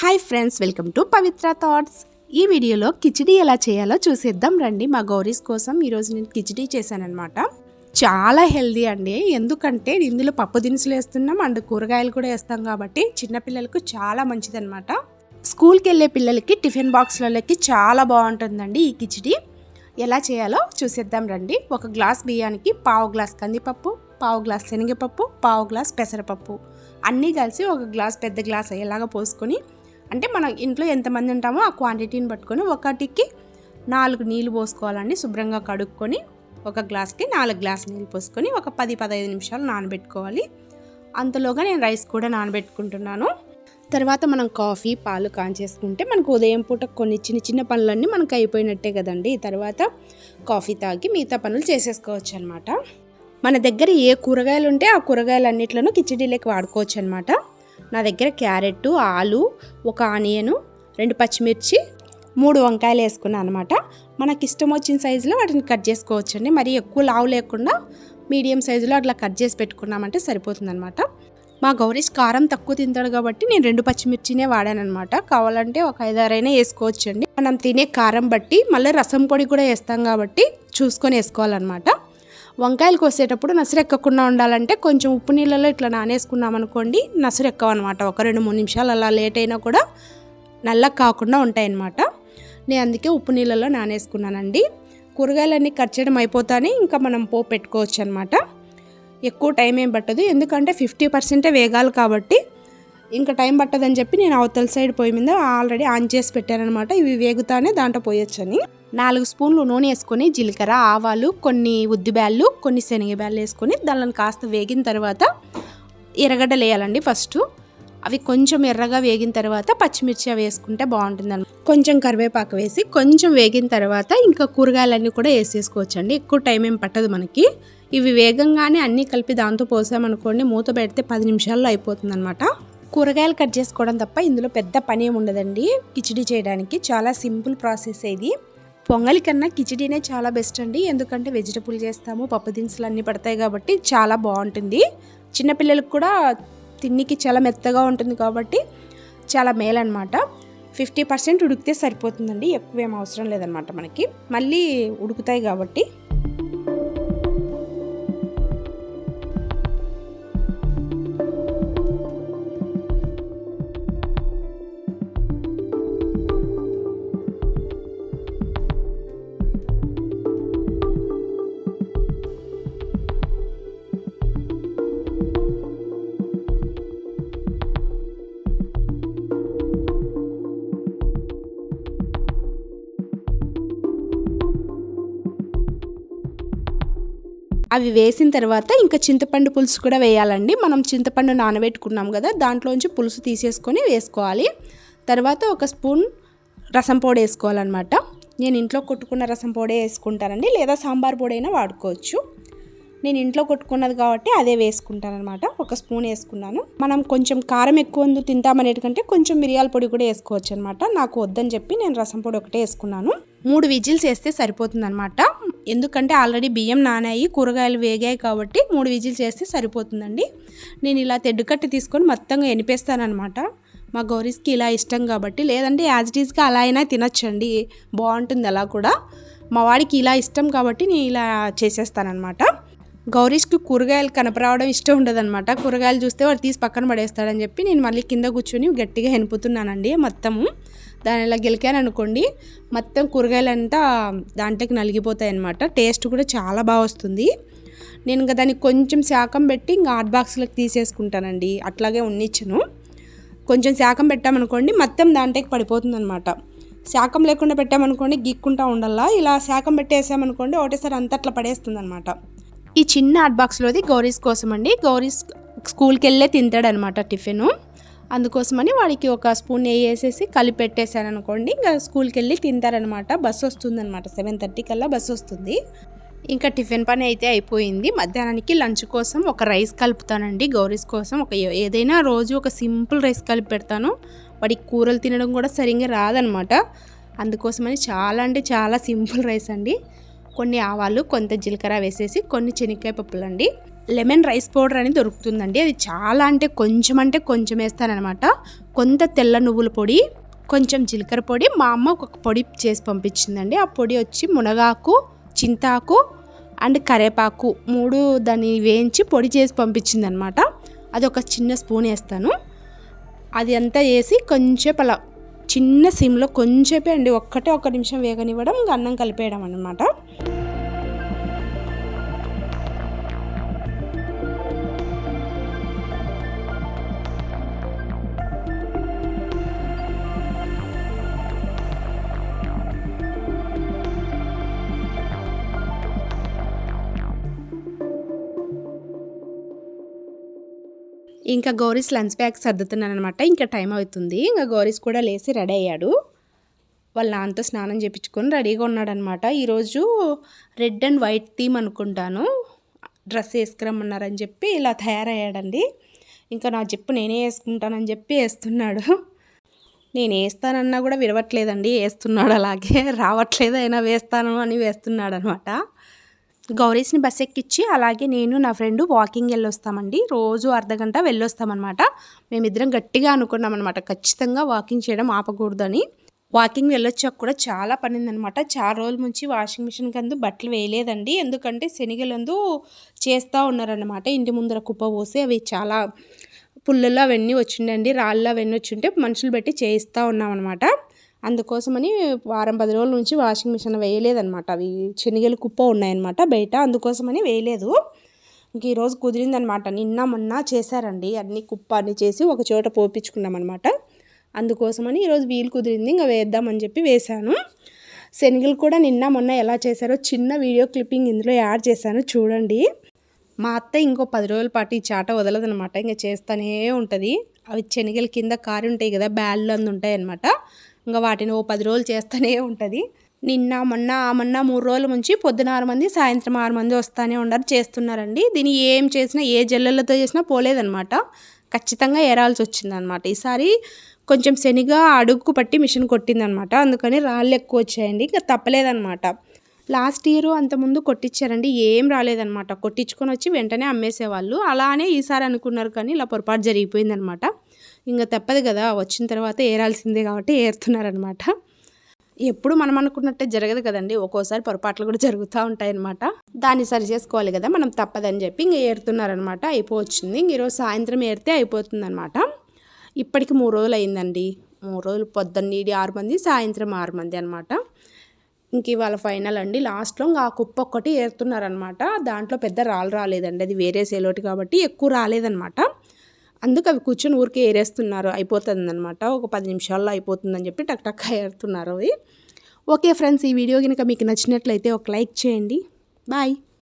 Hi friends welcome to Pavitra thoughts. ఈ వీడియోలో కిచిడి ఎలా చేయాలో చూసేద్దాం రండి. మా గౌరీస్ కోసం ఈరోజు నేను కిచిడి చేశానమాట చాలా హెల్దీ అండి. ఎందుకంటే ఇందులో పప్పు దినుసులు వేస్తున్నాం అండ్ కూరగాయలు కూడా వేస్తాం కాబట్టి చిన్నపిల్లలకు చాలా మంచిదన్నమాట. స్కూల్కి వెళ్ళే పిల్లలకి టిఫిన్ బాక్స్లలోకి చాలా బాగుంటుందండి ఈ కిచిడి. ఎలా చేయాలో చూసేద్దాం రండి. ఒక గ్లాస్ బియ్యానికి పావు గ్లాస్ కందిపప్పు పావు గ్లాస్ శనగపప్పు పావు గ్లాస్ పెసరపప్పు. అన్నీ కలిసి ఒక గ్లాస్ పెద్ద గ్లాస్ అయ్యేలాగా పోసుకొని అంటే మనం ఇంట్లో ఎంతమంది ఉంటామో ఆ క్వాంటిటీని పట్టుకొని ఒకటికి నాలుగు నీళ్ళు పోసుకోవాలండి. శుభ్రంగా కడుక్కొని ఒక గ్లాస్కి నాలుగు గ్లాస్ నీళ్ళు పోసుకొని ఒక పది పదహైదు నిమిషాలు నానబెట్టుకోవాలి. అంతలోగా నేను రైస్ కూడా నానబెట్టుకుంటున్నాను. తర్వాత మనం కాఫీ పాలు కాంచేసుకుంటే మనకు ఉదయం పూట కొన్ని చిన్న చిన్న పనులన్నీ మనకు అయిపోయినట్టే కదండి. తర్వాత కాఫీ తాగి మిగతా పనులు చేసేసుకోవచ్చు అనమాట మన దగ్గర ఏ కూరగాయలు ఉంటే ఆ కూరగాయలన్నిట్లను కిచడీలోకి వాడుకోవచ్చు అనమాట నా దగ్గర క్యారెట్ ఆలు ఒక ఆనియను రెండు పచ్చిమిర్చి మూడు వంకాయలు వేసుకున్నాను అనమాట మనకి ఇష్టం వచ్చిన సైజులో వాటిని కట్ చేసుకోవచ్చు అండి మరి ఎక్కువ లావు లేకుండా మీడియం సైజులో అట్లా కట్ చేసి పెట్టుకున్నామంటే సరిపోతుంది అనమాట మా గౌరీష్ కారం తక్కువ తింటాడు కాబట్టి నేను రెండు పచ్చిమిర్చినే వాడానమాట కావాలంటే ఒక ఐదారైనా వేసుకోవచ్చండి. మనం తినే కారం బట్టి మళ్ళీ రసం పొడి కూడా వేస్తాం కాబట్టి చూసుకొని వేసుకోవాలన్నమాట. వంకాయలు కోసేటప్పుడు నసరెక్కకుండా ఉండాలంటే కొంచెం ఉప్పు నీళ్ళలో ఇట్లా నానేసుకున్నాం అనుకోండి నసరు ఒక రెండు మూడు నిమిషాలు అలా లేట్ అయినా కూడా నల్ల కాకుండా ఉంటాయన్నమాట. నేను అందుకే ఉప్పు నీళ్ళలో నానేసుకున్నానండి. కూరగాయలన్నీ కట్ చేయడం అయిపోతానే ఇంకా మనం పోపు పెట్టుకోవచ్చు అనమాట ఎక్కువ టైం ఏం పట్టదు. ఎందుకంటే ఫిఫ్టీ పర్సెంటే వేగాలి కాబట్టి ఇంకా టైం పట్టదని చెప్పి నేను అవతల సైడ్ పొయ్యి మీద ఆల్రెడీ ఆన్ చేసి పెట్టానమాట ఇవి వేగుతానే దాంట్లో పోయొచ్చని. నాలుగు స్పూన్లు నూనె వేసుకొని జీలకర్ర ఆవాలు కొన్ని ఉద్దిబ్యాళ్ళు కొన్ని శనగబ్యాళ్ళు వేసుకొని దానిని కాస్త వేగిన తర్వాత ఎర్రగడ్డలు వేయాలండి ఫస్ట్. అవి కొంచెం ఎర్రగా వేగిన తర్వాత పచ్చిమిర్చి అవి వేసుకుంటే బాగుంటుంది కొంచెం కరివేపాకు వేసి కొంచెం వేగిన తర్వాత ఇంకా కూరగాయలన్నీ కూడా వేసేసుకోవచ్చండి. ఎక్కువ టైం ఏం పట్టదు మనకి. ఇవి వేగంగానే అన్నీ కలిపి దాంతో పోసామనుకోండి మూత పెడితే పది నిమిషాల్లో అయిపోతుంది అనమాట కూరగాయలు కట్ చేసుకోవడం తప్ప ఇందులో పెద్ద పని ఏమి ఉండదండి. కిచిడి చేయడానికి చాలా సింపుల్ ప్రాసెస్ ఇది. పొంగలి కన్నా కిచిడీనే చాలా బెస్ట్ అండి. ఎందుకంటే వెజిటబుల్ చేస్తాము పప్పు దినుసులు అన్నీ పడతాయి కాబట్టి చాలా బాగుంటుంది. చిన్నపిల్లలకు కూడా తిన్నికి చాలా మెత్తగా ఉంటుంది కాబట్టి చాలా మేలన్నమాట ఫిఫ్టీ పర్సెంట్ ఉడికితే సరిపోతుందండి. ఎక్కువ ఏం అవసరం లేదనమాట మనకి. మళ్ళీ ఉడుకుతాయి కాబట్టి అవి వేసిన తర్వాత ఇంకా చింతపండు పులుసు కూడా వేయాలండి. మనం చింతపండు నానబెట్టుకున్నాం కదా దాంట్లోంచి పులుసు తీసేసుకొని వేసుకోవాలి. తర్వాత ఒక స్పూన్ రసం పొడి వేసుకోవాలన్నమాట. నేను ఇంట్లో కొట్టుకున్న రసం పొడే వేసుకుంటానండి లేదా సాంబార్ పొడి అయినా వాడుకోవచ్చు. నేను ఇంట్లో కొట్టుకున్నది కాబట్టి అదే వేసుకుంటానమాట ఒక స్పూన్ వేసుకున్నాను. మనం కొంచెం కారం ఎక్కువ ఉంది తింటామనేటికంటే కొంచెం మిరియాల పొడి కూడా వేసుకోవచ్చు అనమాట నాకు వద్దని చెప్పి నేను రసం పొడి ఒకటే వేసుకున్నాను. మూడు విజిల్స్ వేస్తే సరిపోతుంది అనమాట ఎందుకంటే ఆల్రెడీ బియ్యం నానాయి కూరగాయలు వేగాయి కాబట్టి మూడు విజిల్స్ చేస్తే సరిపోతుందండి. నేను ఇలా తెడ్డుకట్టి తీసుకొని మొత్తంగా ఎనిపేస్తానమాట మా గౌరీస్కి ఇలా ఇష్టం కాబట్టి లేదంటే యాజ్ ఇట్ ఈస్గా అలా అయినా తినచ్చండి. బాగుంటుంది అలా కూడా. మా వాడికి ఇలా ఇష్టం కాబట్టి నేను ఇలా చేసేస్తానమాట గౌరీష్కి కూరగాయలు కనపరావడం ఇష్టం ఉండదన్నమాట. కూరగాయలు చూస్తే వాడు తీసి పక్కన పడేస్తాడని చెప్పి నేను మళ్ళీ కింద కూర్చొని గట్టిగా వెనుపుతున్నానండి మొత్తము దాని ఇలా గెలికాను అనుకోండి మొత్తం కూరగాయలంతా దాంట్లోకి నలిగిపోతాయి అనమాట టేస్ట్ కూడా చాలా బాగా వస్తుంది. నేను ఇంకా దానికి కొంచెం శాఖం పెట్టి ఇంకా హాట్ బాక్స్లోకి తీసేసుకుంటానండి. అట్లాగే ఉన్నిచ్చను. కొంచెం శాకం పెట్టామనుకోండి మొత్తం దాంట్లోకి పడిపోతుంది అనమాట శాకం లేకుండా పెట్టామనుకోండి గీక్కుంటా ఉండాలా ఇలా శాకం పెట్టేసామనుకోండి ఒకటేసారి అంత అట్లా పడేస్తుంది అనమాట ఈ చిన్న హాట్ బాక్స్లోది గౌరీస్ కోసం అండి గౌరీస్ స్కూల్కి వెళ్ళే తింటాడనమాట టిఫిన్. అందుకోసమని వాడికి ఒక స్పూన్ నెయ్యి వేసేసి కలిపి పెట్టేశాను అనుకోండి ఇంకా స్కూల్కి వెళ్ళి తింటారనమాట బస్సు వస్తుందన్నమాట. సెవెన్ థర్టీ కల్లా బస్సు వస్తుంది. ఇంకా టిఫిన్ పని అయితే అయిపోయింది. మధ్యాహ్నానికి లంచ్ కోసం ఒక రైస్ కలుపుతానండి. గౌరీస్ కోసం ఒక ఏదైనా రోజు ఒక సింపుల్ రైస్ కలిపి పెడతాను వాడికి కూరలు తినడం కూడా సరిగ్గా రాదనమాట అందుకోసమని చాలా అంటే చాలా సింపుల్ రైస్ అండి. కొన్ని ఆవాలు కొంత జీలకర్ర వేసేసి కొన్ని శనక్కాయ పప్పులు అండి లెమన్ రైస్ పౌడర్ అని దొరుకుతుందండి. అది చాలా అంటే కొంచెం అంటే కొంచెం వేస్తానమాట కొంత తెల్ల నువ్వుల పొడి కొంచెం జీలకర్ర పొడి. మా అమ్మ ఒక పొడి చేసి పంపించిందండి. ఆ పొడి వచ్చి మునగాకు చింతాకు అండ్ కరేపాకు మూడు దాన్ని వేయించి పొడి చేసి పంపించిందనమాట అది ఒక చిన్న స్పూన్ వేస్తాను. అది అంతా వేసి కొంచెం అలా చిన్న సిమ్లో కొంచెంపే అండి. ఒక్కటే ఒక్క నిమిషం వేగనివ్వడం అన్నం కలిపేయడం అనమాట ఇంకా గౌరీస్ లంచ్ బ్యాగ్ సర్దుతున్నాను అనమాట ఇంకా టైం అవుతుంది. ఇంకా గౌరీస్ కూడా లేచి రెడీ అయ్యాడు. వాళ్ళ నాన్నతో స్నానం చేయించుకొని రెడీగా ఉన్నాడనమాట ఈరోజు రెడ్ అండ్ వైట్ థీమ్ అనుకుంటాను. డ్రెస్ వేసుకురమ్మన్నారని చెప్పి ఇలా తయారయ్యాడండి. ఇంకా నా చెప్పు నేనే వేసుకుంటానని చెప్పి వేస్తున్నాడు. నేను వేస్తానన్నా కూడా విడవట్లేదండి వేస్తున్నాడు అలాగే. రావట్లేదు అయినా వేస్తాను అని వేస్తున్నాడు అనమాట గౌరీస్ని బస్ ఎక్కించి అలాగే నేను నా ఫ్రెండ్ వాకింగ్ వెళ్ళొస్తామండి. రోజు అర్ధగంట వెళ్ళొస్తామన్నమాట. మేమిద్దరం గట్టిగా అనుకున్నాం అనమాట ఖచ్చితంగా వాకింగ్ చేయడం ఆపకూడదని. వాకింగ్ వెళ్ళొచ్చాక కూడా చాలా పనిందనమాట చాలా రోజుల నుంచి వాషింగ్ మిషన్ కందు బట్టలు వేయలేదండి. ఎందుకంటే శనిగలందు చేస్తూ ఉన్నారనమాట ఇంటి ముందర కుప్ప పోసి అవి చాలా పుల్లలు అవన్నీ వచ్చిండండి. రాళ్ళు అవన్నీ వచ్చింటే మనుషులు పెట్టి చేయిస్తూ ఉన్నామన్నమాట. అందుకోసమని వారం పది రోజుల నుంచి వాషింగ్ మిషన్ వేయలేదనమాట అవి శనగలు కుప్ప ఉన్నాయన్నమాట బయట. అందుకోసమని వేయలేదు. ఇంక ఈరోజు కుదిరిందనమాట నిన్న మొన్న చేశారండి. అన్ని కుప్ప అన్ని చేసి ఒక చోట పోపించుకున్నామన్నమాట అందుకోసమని ఈరోజు వీలు కుదిరింది. ఇంకా వేద్దామని చెప్పి వేశాను. శనగలు కూడా నిన్న మొన్న ఎలా చేశారో చిన్న వీడియో క్లిప్పింగ్ ఇందులో యాడ్ చేశాను. చూడండి. మా అత్త ఇంకో పది రోజుల పాటు ఈ చాట వదలదనమాట ఇంకా చేస్తూనే ఉంటుంది. అవి శనగల కింద కారు ఉంటాయి కదా బ్యాళ్ళు అందు ఉంటాయి అనమాట ఇంకా వాటిని ఓ పది రోజులు చేస్తూనే ఉంటుంది. నిన్న మొన్న మొన్న మూడు రోజుల నుంచి పొద్దున ఆరు మంది సాయంత్రం ఆరు మంది వస్తూనే ఉండరు చేస్తున్నారండి. దీన్ని ఏం చేసినా ఏ జల్లలతో చేసినా పోలేదనమాట ఖచ్చితంగా ఏరాల్సి వచ్చిందనమాట ఈసారి కొంచెం శనిగా అడుగు పట్టి మిషన్ కొట్టిందనమాట అందుకని రాళ్ళు ఎక్కువ వచ్చాయండి. ఇంకా తప్పలేదనమాట లాస్ట్ ఇయర్ అంతకుముందు కొట్టించారండి ఏం రాలేదనమాట కొట్టించుకొని వచ్చి వెంటనే అమ్మేసేవాళ్ళు. అలానే ఈసారి అనుకున్నారు కానీ ఇలా పొరపాటు జరిగిపోయిందనమాట ఇంకా తప్పదు కదా వచ్చిన తర్వాత ఏరాల్సిందే కాబట్టి ఏరుతున్నారనమాట. ఎప్పుడు మనం అనుకున్నట్టే జరగదు కదండి ఒక్కోసారి పొరపాట్లు కూడా జరుగుతూ ఉంటాయన్నమాట. దాన్ని సరి చేసుకోవాలి కదా మనం తప్పదని చెప్పి ఇంక ఏరుతున్నారనమాట అయిపోవచ్చింది. ఇంక ఈరోజు సాయంత్రం ఏరితే అయిపోతుందనమాట ఇప్పటికి మూడు రోజులు అయిందండి మూడు రోజులు పొద్దున్న ఆరు మంది సాయంత్రం ఆరు మంది అనమాట ఇంక ఇవాళ ఫైనల్ అండి లాస్ట్లో ఇంకా ఆ కుప్ప ఒక్కటి ఏరుతున్నారనమాట దాంట్లో పెద్ద రాళ్ళు రాలేదండి అది వేరే సేలోటి కాబట్టి ఎక్కువ రాలేదనమాట అందుకు అవి కూర్చొని ఊరికే ఏరేస్తున్నారు. అయిపోతుంది అనమాట ఒక పది నిమిషాల్లో అయిపోతుందని చెప్పి టక్ టక్ ఏరుతున్నారు అవి. ఓకే ఫ్రెండ్స్ ఈ వీడియో కనుక మీకు నచ్చినట్లయితే ఒక లైక్ చేయండి. బాయ్.